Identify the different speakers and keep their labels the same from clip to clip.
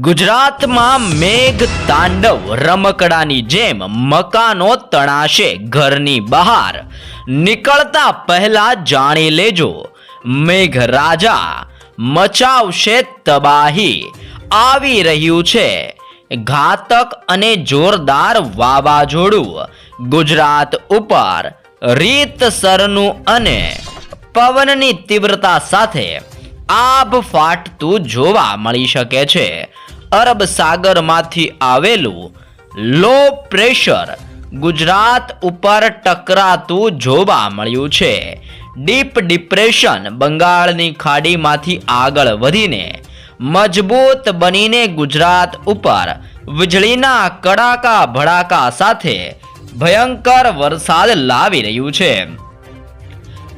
Speaker 1: ગુજરાતમાં મેઘ તાંડવ રમકડાની જેમ મકાનો તણાશે ઘરની બહાર. નીકળતા પહેલા જાણી લેજો. મેઘ રાજા, મચાવશે તબાહી. આવી રહ્યું છે. ઘાતક અને જોરદાર વાવાઝોડું. ગુજરાત ઉપર રીતસરનું અને પવનની તીવ્રતા સાથે આભ ફાટતું જોવા મળી શકે છે. અરબ સાગરમાંથી આવેલું લો પ્રેશર ગુજરાત ઉપર ટકરાતું જોવા મળ્યું છે. ડીપ ડિપ્રેશન બંગાળની ખાડીમાંથી આગળ વધીને મજબૂત બનીને ગુજરાત ઉપર વીજળીના કડાકા ભડાકા સાથે ભયંકર વરસાદ લાવી રહ્યું છે.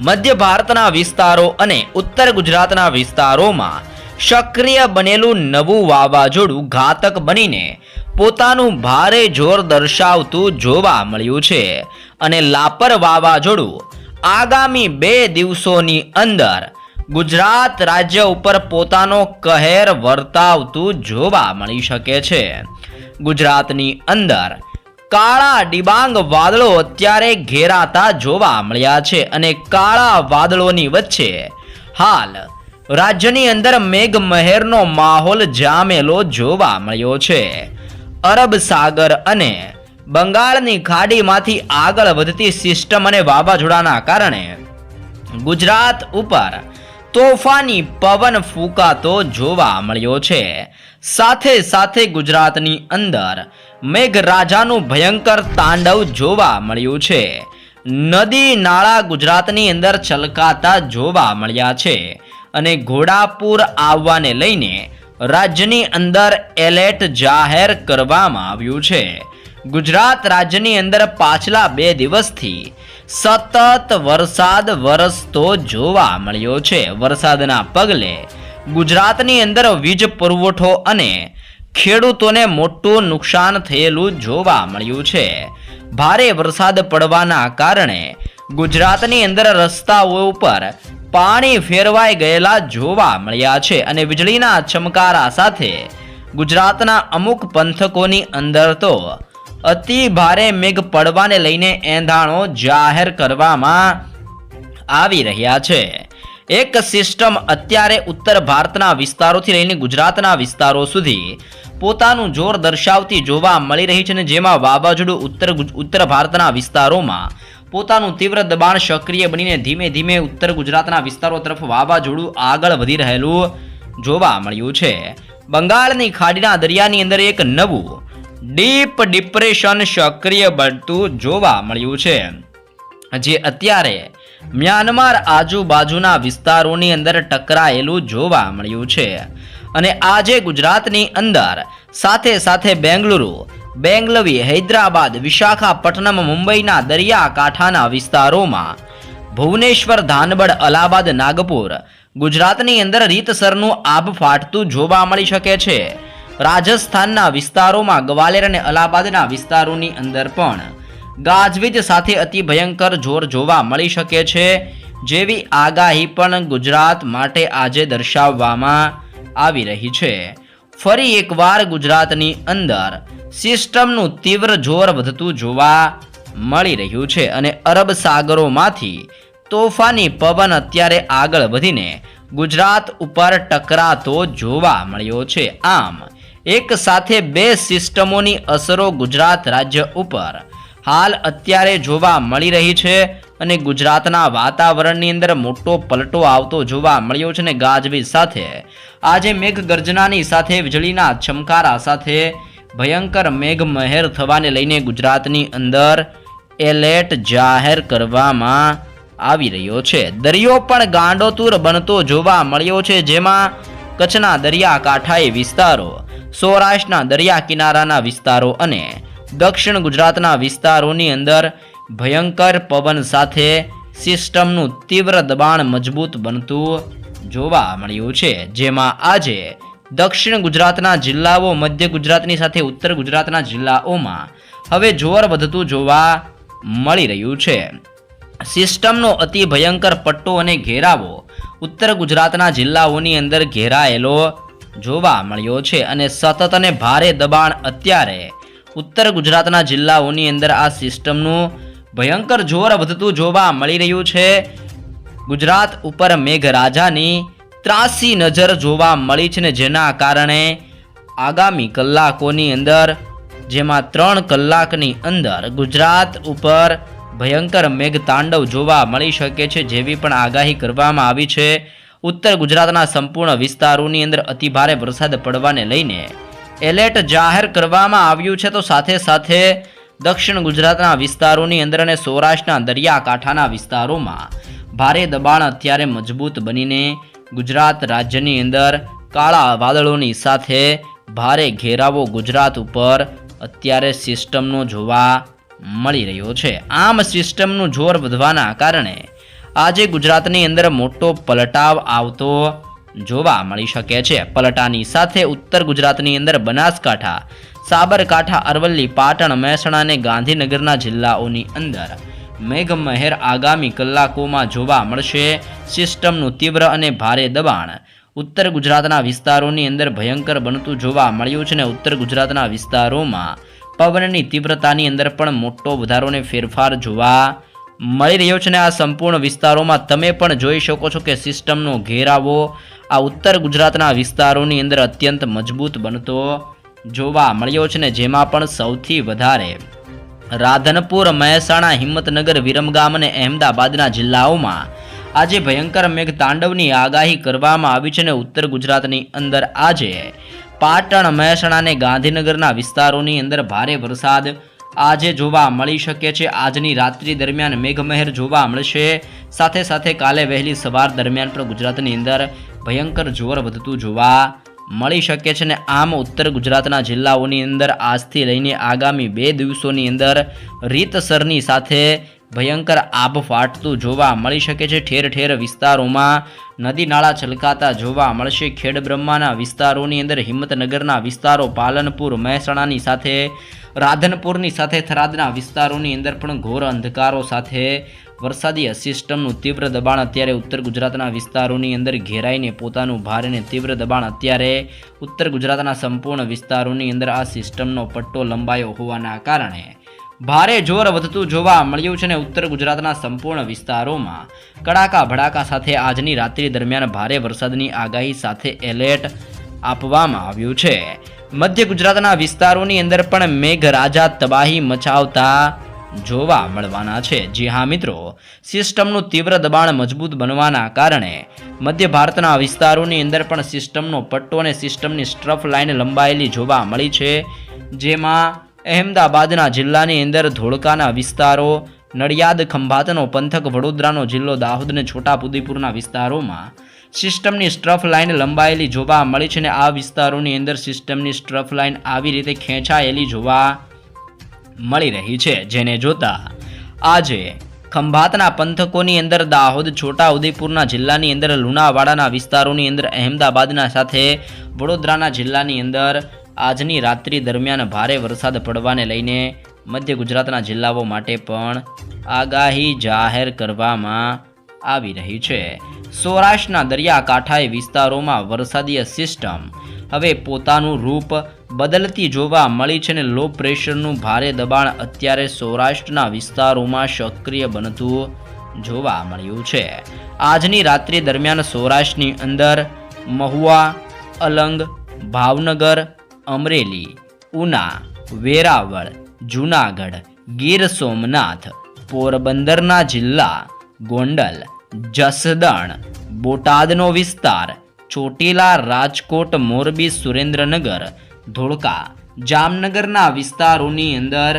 Speaker 1: મધ્ય ભારતના વિસ્તારો અને ઉત્તર ગુજરાતના વિસ્તારોમાં સક્રિય બનેલું નવું વાવાઝોડું ઘાતક બનીને પોતાનું ભારે જોર દર્શાવતું જોવા મળ્યું છે. અને લાપર વાવાઝોડું આગામી બે દિવસોની અંદર ગુજરાત રાજ્ય ઉપર પોતાનો કહેર વર્તાવતું જોવા મળી શકે છે. ગુજરાતની અંદર કાળા ડિબાંગ વાદળો અત્યારે ઘેરાતા જોવા મળ્યા છે અને કાળા વાદળોની વચ્ચે હાલ રાજ્યની અંદર મેઘમહેરનો માહોલ જામેલો જોવા મળ્યો છે. અરબ સાગર અને બંગાળની ખાડીમાંથી આગળ વધતી સિસ્ટમ અને વાવાઝોડાના કારણે ગુજરાત ઉપર તોફાની પવન ફૂંકાતો જોવા મળ્યો છે. સાથે સાથે ગુજરાતની અંદર મેઘરાજાનું ભયંકર તાંડવ જોવા મળ્યું છે. નદી નાળા ગુજરાતની અંદર છલકાતા જોવા મળ્યા છે અને ઘોડાપુર આવવાને લઈને રાજ્યની અંદર એલર્ટ જાહેર કરવામાં આવ્યું છે. ગુજરાત રાજ્યની અંદર પાછલા બે દિવસથી સતત વરસાદ વરસતો જોવા મળ્યો છે. વરસાદના પગલે ગુજરાતની અંદર વીજ પુરવઠો અને ખેડૂતોને મોટું નુકસાન થયેલું જોવા મળ્યું છે. ભારે વરસાદ પડવાના કારણે ગુજરાતની અંદર રસ્તાઓ ઉપર પાણી ફેરવાઈ ગયેલા જોવા મળ્યા છે અને વીજળીના ચમકારા સાથે ગુજરાતના અમુક પંથકોની અંદર તો અતિ ભારે મેઘ પડવાને લઈને એંધાણો જાહેર કરવામાં આવી રહ્યા છે. એક સિસ્ટમ અત્યારે ઉત્તર ભારતના વિસ્તારોથી લઈને ગુજરાતના વિસ્તારો સુધી પોતાનું જોર દર્શાવતી જોવા મળી રહી છે અને જેમાં વાવાઝોડું ઉત્તર ઉત્તર ભારતના વિસ્તારોમાં પોતાનું તીવ્ર દબાણ સક્રિય બનીને ધીમે ધીમે ઉત્તર ગુજરાતના વિસ્તારો તરફ વાવાઝોડું આગળ વધી રહેલું જોવા મળ્યું છે. બંગાળની ખાડીના દરિયાની અંદર એક નવું ડીપ ડિપ્રેશન સક્રિય બનતું જોવા મળ્યું છે. જે અત્યારે મ્યાનમાર આજુબાજુના વિસ્તારોની અંદર ટકરાયેલું જોવા મળ્યું છે. અને આજે ગુજરાતની અંદર સાથે સાથે બેંગલુરુ, બેંગલવી, હૈદરાબાદ, વિશાખાપટ્ટનમ, મુંબઈના દરિયાકાંઠાના વિસ્તારોમાં ભુવનેશ્વર ધાનબડ અલાહાબાદ, નાગપુર ગુજરાતની અંદર રીતસરનું આભ ફાટતું જોવા મળી શકે છે. રાજસ્થાનના વિસ્તારોમાં ગ્વાલિયર અને અલાહાબાદના વિસ્તારોની અંદર પણ ગાજવીજ સાથે અતિ ભયંકર જોર જોવા મળી શકે છે, જેવી આગાહી પણ ગુજરાત માટે આજે દર્શાવવામાં આવી રહી છે. ફરી એકવાર ગુજરાતની અંદર સિસ્ટમનું તીવ્ર જોર વધતું જોવા મળી રહ્યું છે અને અરબ સાગરોમાંથી તોફાની પવન અત્યારે આગળ વધીને ગુજરાત ઉપર ટકરાતો જોવા મળ્યો છે. આમ એક સાથે બે સિસ્ટમોની અસરો ગુજરાત રાજ્ય ઉપર. હાલ અત્યારે જોવા મળી રહી છે અને ગુજરાતના વાતાવરણની અંદર મોટો પલટો આવતો જોવા મળ્યો છે ને ગાજવીજ સાથે. આજે મેઘ ગર્જનાની સાથે, વીજળીના ચમકારા સાથે ભયંકર મેઘમહેર થવાને લઈને ગુજરાતની અંદર એલર્ટ જાહેર કરવામાં આવી રહ્યો છે. દરિયો પણ ગાંડોતુર બનતો જોવા મળ્યો છે, જેમાં કચ્છના દરિયાકાંઠાએ વિસ્તારો સૌરાષ્ટ્રના દરિયા કિનારાના વિસ્તારો અને દક્ષિણ ગુજરાતના વિસ્તારોની અંદર ભયંકર પવન સાથે સિસ્ટમનું તીવ્ર દબાણ મજબૂત બનતું જોવા મળ્યું છે. જેમાં આજે દક્ષિણ ગુજરાતના જિલ્લાઓ, મધ્ય ગુજરાતની સાથે ઉત્તર ગુજરાતના જિલ્લાઓમાં હવે જોર વધતું જોવા મળી રહ્યું છે. સિસ્ટમનો અતિ ભયંકર પટ્ટો અને ઘેરાવો ઉત્તર ગુજરાતના જિલ્લાઓની અંદર ઘેરાયેલો જોવા મળ્યો છે અને સતત અને ભારે દબાણ અત્યારે ઉત્તર ગુજરાતના જિલ્લાઓની અંદર આ સિસ્ટમનું ભયંકર જોર વધતું જોવા મળી રહ્યું છે. ગુજરાત ઉપર મેઘરાજાની ત્રાસી નજર જોવા મળી છે ને જેના કારણે આગામી કલાકોની અંદર, જેમાં ત્રણ કલાકની અંદર ગુજરાત ઉપર ભયંકર મેઘતાંડવ જોવા મળી શકે છે જેવી પણ આગાહી કરવામાં આવી છે. ઉત્તર ગુજરાતના સંપૂર્ણ વિસ્તારોની અંદર અતિભારે વરસાદ પડવાને લઈને એલર્ટ જાહેર કરવામાં આવ્યું છે. તો સાથે સાથે દક્ષિણ ગુજરાતના વિસ્તારોની અંદર અને સૌરાષ્ટ્રના દરિયાકાંઠાના વિસ્તારોમાં ભારે દબાણ અત્યારે મજબૂત બનીને ગુજરાત રાજ્યની અંદર કાળા વાદળોની સાથે ભારે ઘેરાવો ગુજરાત ઉપર અત્યારે સિસ્ટમનો જોવા મળી રહ્યો છે. આમ સિસ્ટમનું જોર વધવાના કારણે આજે ગુજરાતની અંદર મોટો પલટાવ આવતો જોવા મળી શકે છે. પલટાની સાથે ઉત્તર ગુજરાતની અંદર બનાસકાંઠા, સાબરકાંઠા, અરવલ્લી, પાટણ, મહેસાણા અને ગાંધીનગરના જિલ્લાઓની અંદર મેઘમહેર આગામી કલાકોમાં જોવા મળશે. સિસ્ટમનું તીવ્ર અને ભારે દબાણ ઉત્તર ગુજરાતના વિસ્તારોની અંદર ભયંકર બનતું જોવા મળ્યું છે અને ઉત્તર ગુજરાતના વિસ્તારોમાં પવનની તીવ્રતાની અંદર પણ મોટો વધારોને ફેરફાર જોવા મળી રહ્યો છે ને આ સંપૂર્ણ વિસ્તારોમાં તમે પણ જોઈ શકો છો કે સિસ્ટમનો ઘેરાવો આ ઉત્તર ગુજરાતના વિસ્તારોની અંદર અત્યંત મજબૂત બનતો જોવા મળ્યો છે ને જેમાં પણ સૌથી વધારે રાધનપુર, મહેસાણા, હિંમતનગર, વિરમગામ અને અહેમદાબાદના જિલ્લાઓમાં આજે ભયંકર મેઘતાંડવની આગાહી કરવામાં આવી છે ને ઉત્તર ગુજરાતની અંદર આજે પાટણ મહેસાણા અને ગાંધીનગરના વિસ્તારોની અંદર ભારે વરસાદ આજે જોવા મળી શકે છે. આજની રાત્રિ દરમિયાન મેઘમહેર જોવા મળશે. સાથે સાથે કાલે વહેલી સવાર દરમિયાન પણ ગુજરાતની અંદર ભયંકર જોર વધતું જોવા મળી શકે છે ને આમ ઉત્તર ગુજરાતના જિલ્લાઓની અંદર આજથી લઈને આગામી બે દિવસોની અંદર રીતસરની સાથે ભયંકર આબ ફાટતું જોવા મળી શકે છે. ઠેર ઠેર વિસ્તારોમાં નદી નાળા છલકાતા જોવા મળશે. ખેડબ્રહ્માના વિસ્તારોની અંદર હિંમતનગરના વિસ્તારો, પાલનપુર, મહેસાણાની સાથે, રાધનપુરની સાથે, થરાદના વિસ્તારોની અંદર પણ ઘોર અંધકારો સાથે વરસાદી સિસ્ટમનું તીવ્ર દબાણ અત્યારે ઉત્તર ગુજરાતના વિસ્તારોની અંદર ઘેરાઈને પોતાનું ભારે અને તીવ્ર દબાણ અત્યારે ઉત્તર ગુજરાતના સંપૂર્ણ વિસ્તારોની અંદર આ સિસ્ટમનો પટ્ટો લંબાયો હોવાના કારણે ભારે જોર વધતું જોવા મળ્યું છે અને ઉત્તર ગુજરાતના સંપૂર્ણ વિસ્તારોમાં. કડાકા ભડાકા સાથે આજની રાત્રિ દરમિયાન ભારે વરસાદની આગાહી સાથે એલર્ટ આપવામાં આવ્યું છે. મધ્ય ગુજરાતના વિસ્તારોની અંદર પણ મેઘરાજા તબાહી મચાવતા જોવા મળવાના છે. જી હા, મિત્રો. સિસ્ટમનું તીવ્ર દબાણ મજબૂત બનવાના કારણે મધ્ય ભારતના વિસ્તારોની અંદર પણ સિસ્ટમનો પટ્ટો અને સિસ્ટમની સ્ટ્રફ લાઇન લંબાયેલી જોવા મળી છે. જેમાં અહેમદાબાદના જિલ્લાની અંદર ધોળકાના વિસ્તારો, નડિયાદ, ખંભાતનો પંથક, વડોદરાનો જિલ્લો દાહોદ અને છોટાઉદેપુરના વિસ્તારોમાં સિસ્ટમની સ્ટ્રફ લાઇન લંબાયેલી જોવા મળી છે અને આ વિસ્તારોની અંદર સિસ્ટમની સ્ટ્રફ લાઇન આવી રીતે ખેંચાયેલી જોવા મળી રહી છે. જેને જોતા આજે ખંભાતના પંથકોની અંદર દાહોદ છોટા ઉદેપુરના જિલ્લાની અંદર લુણાવાડાના વિસ્તારોની અંદર અહેમદાબાદના સાથે વડોદરાના જિલ્લાની અંદર આજની રાત્રિ દરમિયાન ભારે વરસાદ પડવાને લઈને મધ્ય ગુજરાતના જિલ્લાઓ માટે પણ આગાહી જાહેર કરવામાં આવી રહી છે. સૌરાષ્ટ્રના દરિયાકાંઠાએ વિસ્તારોમાં વરસાદીય સિસ્ટમ હવે પોતાનું રૂપ બદલતી જોવા મળી છે અને લો પ્રેશરનું ભારે દબાણ અત્યારે સૌરાષ્ટ્રના વિસ્તારોમાં સક્રિય બનતું જોવા મળ્યું છે. આજની રાત્રિ દરમિયાન સૌરાષ્ટ્રની અંદર મહુવા, અલંગ, ભાવનગર અમરેલી, ઉના, વેરાવળ, જૂનાગઢ, ગીર સોમનાથ, પોરબંદરના જિલ્લા, ગોંડલ, જસદણ, બોટાદનો વિસ્તાર, ચોટીલા રાજકોટ, મોરબી, સુરેન્દ્રનગર, ધોળકા, જામનગરના વિસ્તારોની અંદર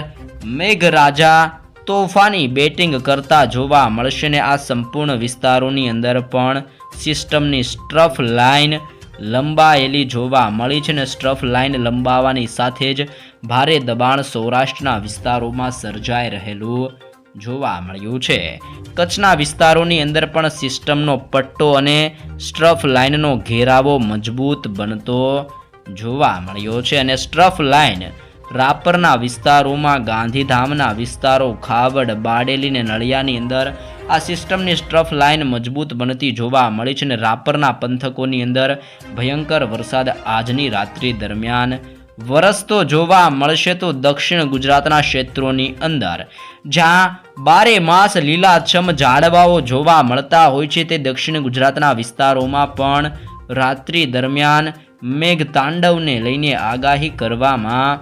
Speaker 1: મેઘરાજા તોફાની બેટિંગ કરતા જોવા મળશે ને આ સંપૂર્ણ વિસ્તારોની અંદર પણ સિસ્ટમની સ્ટ્રફ લાઇન લંબાયેલી જોવા મળી છે ને સ્ટ્રફ લાઇન લંબાવાની સાથે જ ભારે દબાણ સૌરાષ્ટ્રના વિસ્તારોમાં સર્જાઈ રહેલું જોવા મળ્યું છે. કચ્છના વિસ્તારોની અંદર પણ સિસ્ટમનો પટ્ટો અને સ્ટ્રફ લાઇનનો ઘેરાવો મજબૂત બનતો જોવા મળ્યો છે અને સ્ટ્રફ લાઇન રાપરના વિસ્તારોમાં ગાંધીધામના વિસ્તારો ખાવડ, બાડેલી અને નળિયાની અંદર આ સિસ્ટમની સ્ટ્રફ લાઇન મજબૂત બનતી જોવા મળી છે અને રાપરના પંથકોની અંદર ભયંકર વરસાદ આજની રાત્રિ દરમિયાન. વરસતો જોવા મળશે તો દક્ષિણ ગુજરાતના ક્ષેત્રોની અંદર. જ્યાં બારે માસ લીલાછમ ઝાડવાઓ જોવા મળતા હોય છે તે દક્ષિણ ગુજરાતના વિસ્તારોમાં પણ રાત્રિ દરમિયાન મેઘ તાંડવને લઈને આગાહી કરવામાં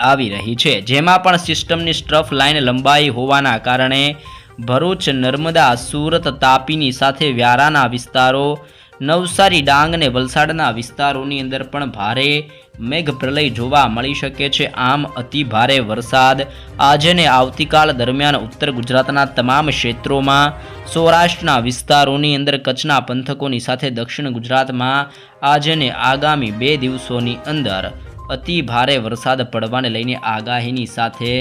Speaker 1: આવી રહી છે. જેમાં પણ સિસ્ટમની સ્ટ્રફ લાઇન લંબાઈ હોવાના કારણે ભરૂચ નર્મદા સુરત તાપીની સાથે વ્યારાના વિસ્તારો, નવસારી ડાંગ અને વલસાડના વિસ્તારોની અંદર પણ ભારે મેઘ પ્રલય જોવા મળી શકે છે. આમ અતિ ભારે વરસાદ આજે ને આવતીકાલ દરમિયાન ઉત્તર ગુજરાતના તમામ ક્ષેત્રોમાં, સૌરાષ્ટ્રના વિસ્તારોની અંદર કચ્છના પંથકોની સાથે દક્ષિણ ગુજરાતમાં આજે ને આગામી બે દિવસોની અંદર અતિ ભારે વરસાદ પડવાને લઈને આગાહીની સાથે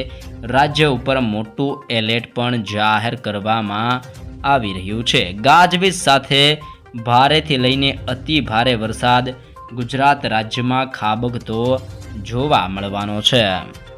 Speaker 1: રાજ્ય ઉપર મોટું એલર્ટ પણ જાહેર કરવામાં આવી રહ્યું છે. ગાજવીજ સાથે ભારેથી લઈને અતિ ભારે વરસાદ ગુજરાત રાજ્યમાં ખાબકતો જોવા મળવાનો છે.